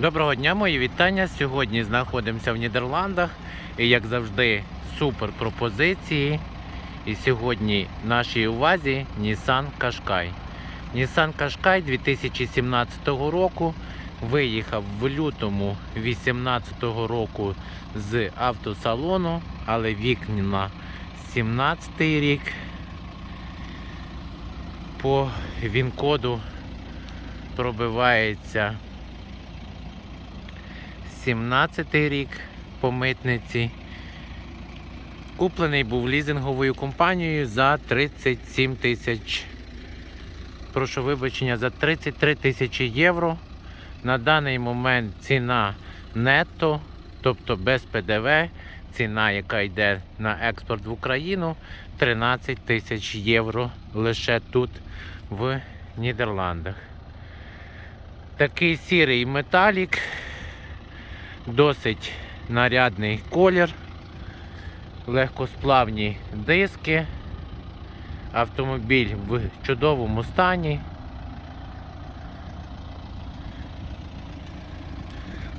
Доброго дня, мої вітання. Сьогодні знаходимося в Нідерландах і, як завжди, супер пропозиції. І сьогодні в нашій увазі Nissan Qashqai. Nissan Qashqai 2017 року виїхав в лютому 2018 року з автосалону, але вікна 17 рік. По він-коду пробивається 17 рік по митниці. Куплений був лізинговою компанією за 37 тисяч. Прошу вибачення, за 33 тисячі євро. На даний момент ціна нетто, тобто без ПДВ, ціна, яка йде на експорт в Україну, 13 тисяч євро лише тут, в Нідерландах. Такий сірий металік, досить нарядний колір, легкосплавні диски, автомобіль в чудовому стані.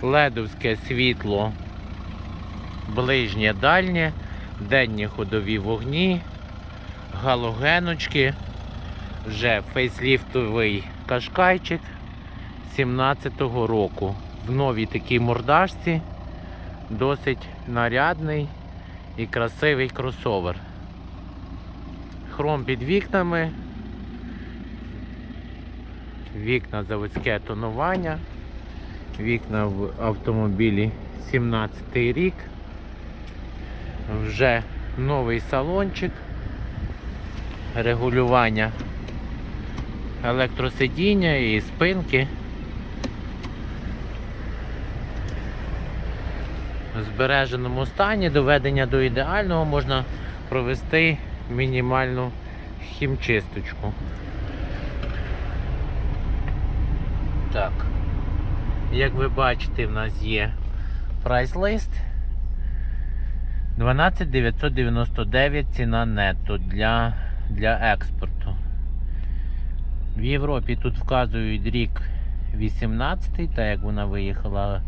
Ледовське світло, ближнє дальнє, денні ходові вогні, галогеночки, вже фейсліфтовий кашкайчик 17-го року. В новій такій мордашці. Досить нарядний і красивий кросовер. Хром під вікнами, вікна заводське тонування, вікна в автомобілі 17 рік, вже новий салончик, регулювання електросидіння і спинки. Збереженому стані доведення до ідеального можна провести мінімальну хімчисточку. Так, як ви бачите, в нас є прайс-лист 12999 ціна нетто для, для експорту. В Європі тут вказують рік 18, так як вона виїхала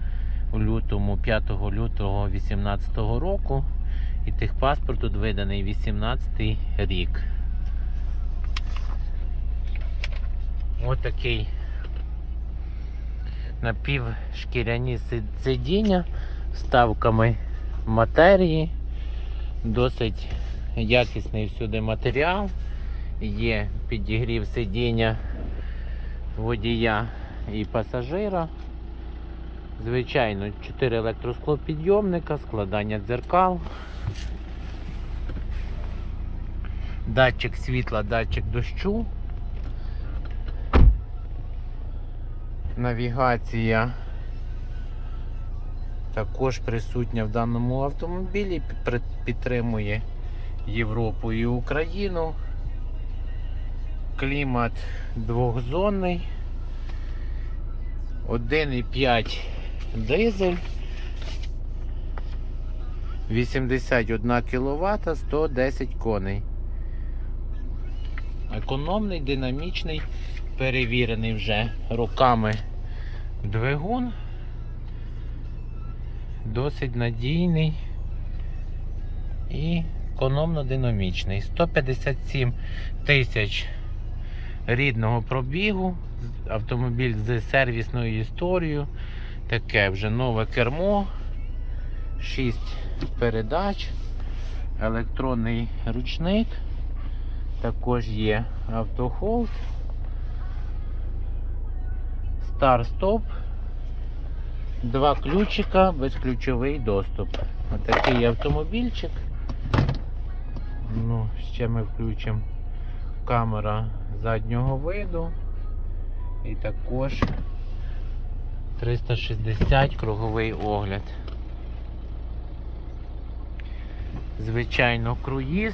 у лютому, 5 лютого 2018 року. І техпаспорт тут виданий 18 рік. Отакий напівшкіряні сидіння з ставками матерії. Досить якісний всюди матеріал. Є підігрів сидіння водія і пасажира. Звичайно, 4 електросклопідйомника, складання дзеркал. Датчик світла, датчик дощу. Навігація також присутня в даному автомобілі, підтримує Європу і Україну. Клімат двохзонний. 1,5 дизель. 81 кВт, 110 коней. Економний, динамічний, перевірений вже роками двигун. Досить надійний і економно-динамічний. 157 тисяч рідного пробігу, автомобіль з сервісною історією, таке вже нове кермо, 6 передач, електронний ручник, також є автохолд, старт-стоп, два ключика, безключовий доступ. Отакий автомобільчик. Ну, ще ми включимо камера заднього виду. І також 360 круговий огляд. Звичайно, круїз,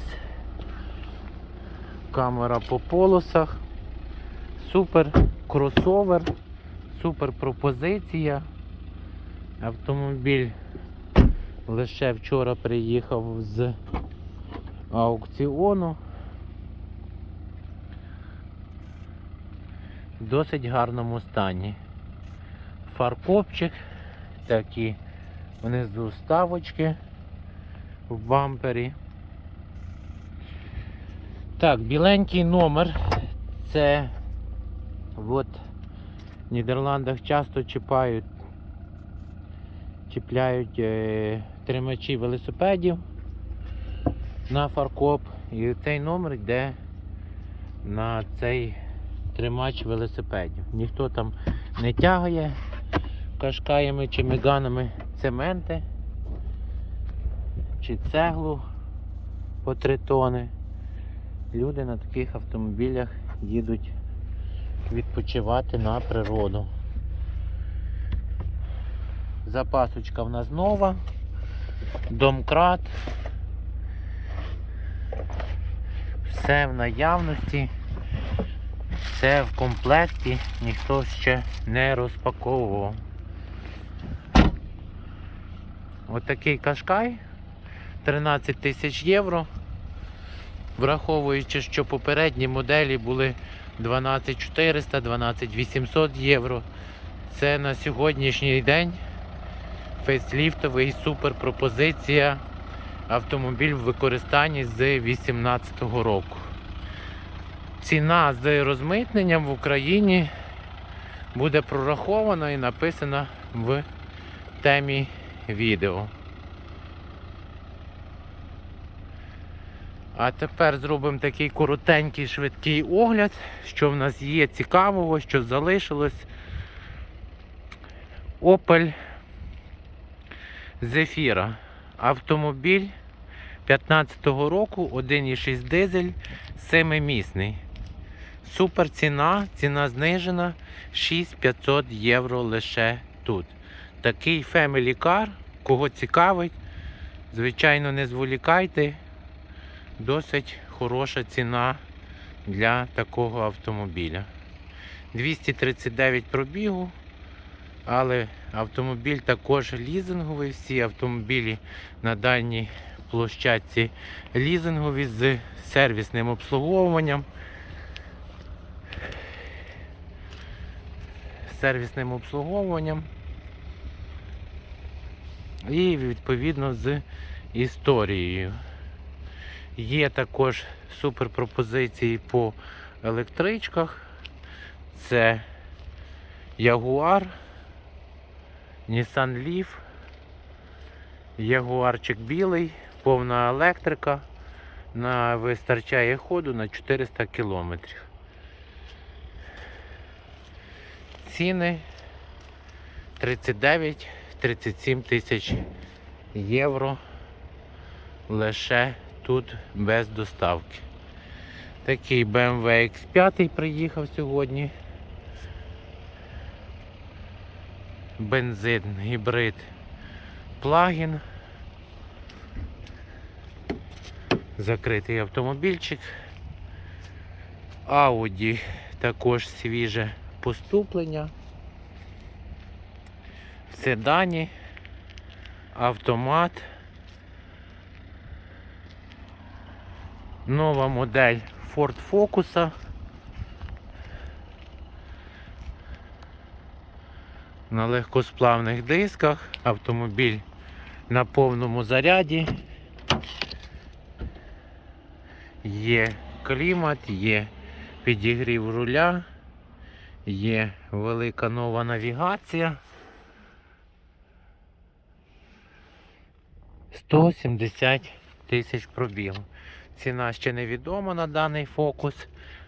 камера по полосах, супер кросовер, супер пропозиція. Автомобіль лише вчора приїхав з аукціону. В досить гарному стані. Фаркопчик, такі внизу вставочки в бампері. Так, біленький номер. Це от в Нідерландах часто чіпають, чіпляють е, тримачі велосипедів на фаркоп. І цей номер йде на цей тримач велосипедів. Ніхто там не тягає кашкаями чи меганами цементи чи цеглу по 3 тони. Люди на таких автомобілях їдуть відпочивати на природу. Запасочка в нас нова, домкрат. Все в наявності, все в комплекті, ніхто ще не розпаковував. Отакий кашкай 13 тисяч євро. Враховуючи, що попередні моделі були 12400, 12800 євро. Це на сьогоднішній день фейсліфтовий суперпропозиція автомобіль в використанні з 2018 року. Ціна з розмитненням в Україні буде прорахована і написана в темі відео. А тепер зробимо такий коротенький швидкий огляд, що в нас є цікавого, що залишилось. Opel Zafira. Автомобіль 15-го року, 1,6 дизель, 7-місний. Супер ціна, ціна знижена 6500 євро лише тут. Такий Family Car, кого цікавить, звичайно, не зволікайте. Досить хороша ціна для такого автомобіля. 239 пробігу, але автомобіль також лізинговий. Всі автомобілі на даній площадці лізингові з сервісним обслуговуванням. Сервісним обслуговуванням. І відповідно з історією. Є також суперпропозиції по електричках. Це Jaguar, Nissan Leaf, Ягуарчик білий, повна електрика. На вистачає ходу на 400 кілометрів. Ціни 39-37 тисяч євро лише тут без доставки. Такий BMW X5 приїхав сьогодні. Бензин, гібрид, плагін. Закритий автомобільчик. Audi також свіже поступлення. Седані, автомат. Нова модель Ford Focus. На легкосплавних дисках. Автомобіль на повному заряді. Є клімат, є підігрів руля, є велика нова навігація. 170 тисяч пробігу. Ціна ще невідома на даний фокус,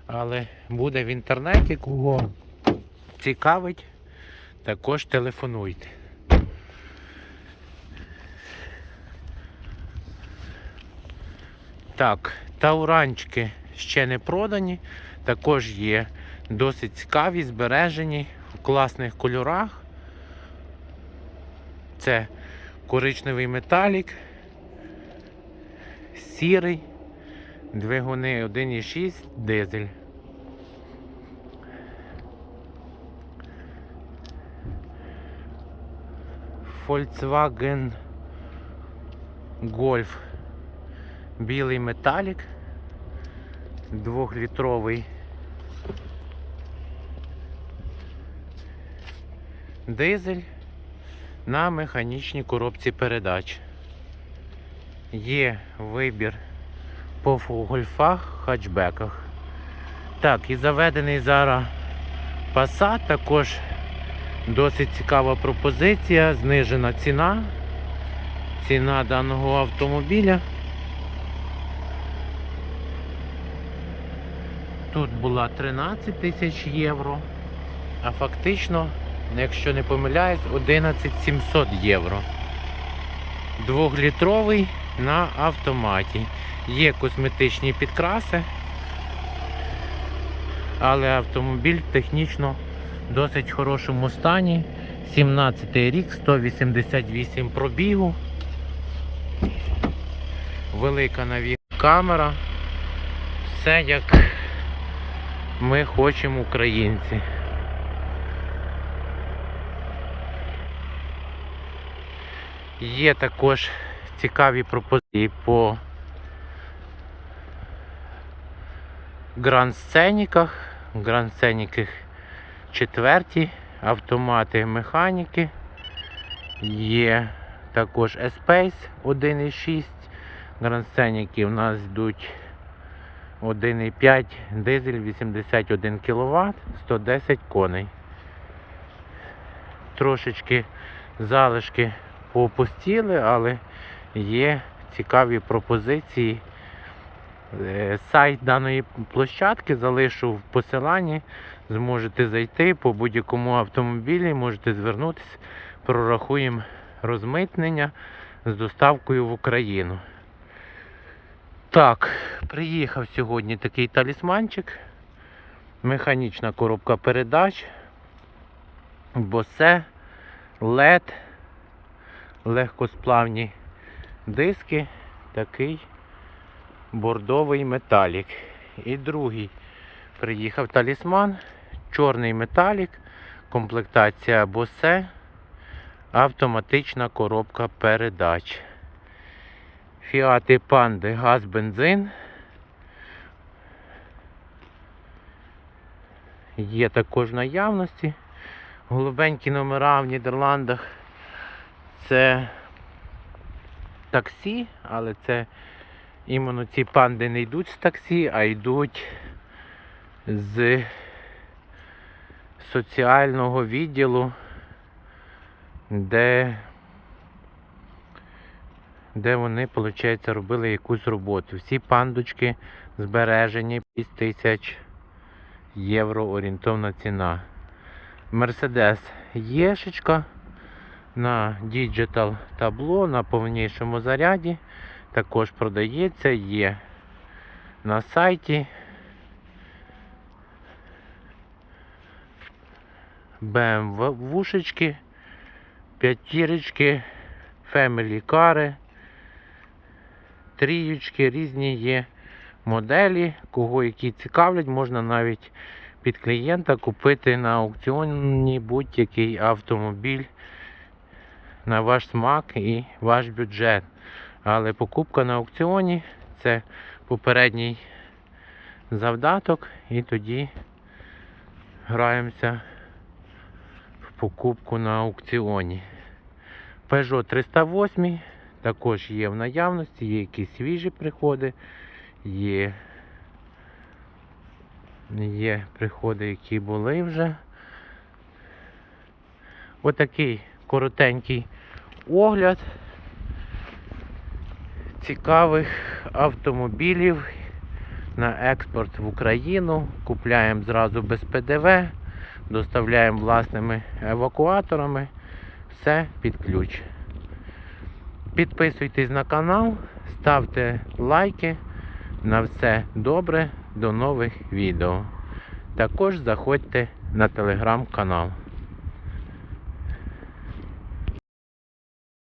але буде в інтернеті, кого цікавить, також телефонуйте. Так, тауранчики ще не продані, також є досить цікаві, збережені в класних кольорах. Це коричневий металік, сірий. Двигуни 1,6 дизель. Volkswagen Golf. Білий металік. Двохлітровий Дизель на механічній коробці передач. Є вибір по фу- гольфах, хатчбеках. Так, і заведений зараз Passat також досить цікава пропозиція, знижена ціна. Ціна даного автомобіля. Тут була 13 тисяч євро, а фактично, якщо не помиляюсь, 11 700 євро. Двохлітровий на автоматі. Є косметичні підкраси, але автомобіль технічно в досить хорошому стані. 17 рік, 188 пробігу. Велика навік камера. Все як ми хочемо українці. Є також цікаві пропозиції по гранд-сценіках. Гранд-сценіки четверті, автомати механіки. Є також Espace 1.6. Гранд-сценіки у нас йдуть 1,5 дизель 81 кВт, 110 коней. Трошечки залишки попустіли, але є цікаві пропозиції. Е, Сайт даної площадки залишу в посиланні. Зможете зайти по будь-якому автомобілі, можете звернутися, прорахуємо розмитнення з доставкою в Україну. Так, приїхав сьогодні такий талісманчик. Механічна коробка передач. Босе, LED, легкосплавні диски, такий бордовий металік. І другий приїхав талісман, чорний металік, комплектація Босе, автоматична коробка передач. Фіати панди, газ, бензин. Є також наявності. Голубенькі номера в Нідерландах. Це таксі, але це іменно ці панди не йдуть з таксі, а йдуть з соціального відділу, де де вони, виходить, робили якусь роботу. Всі пандочки збережені 5 тисяч євро орієнтовна ціна. Мерседес Єшечка на діджитал табло на повнішому заряді. Також продається, є на сайті. BMW вушечки, п'ятірочки, Family кари, тріючки, різні є моделі, кого які цікавлять, можна навіть під клієнта купити на аукціоні будь-який автомобіль на ваш смак і ваш бюджет. Але покупка на аукціоні це попередній завдаток і тоді граємося в покупку на аукціоні. Peugeot 308 також є в наявності, є якісь свіжі приходи, є, є приходи, які були вже. Отакий коротенький огляд цікавих автомобілів на експорт в Україну. Купляємо зразу без ПДВ, доставляємо власними евакуаторами. Все під ключ. Підписуйтесь на канал, ставте лайки. На все добре, до нових відео. Також заходьте на телеграм-канал.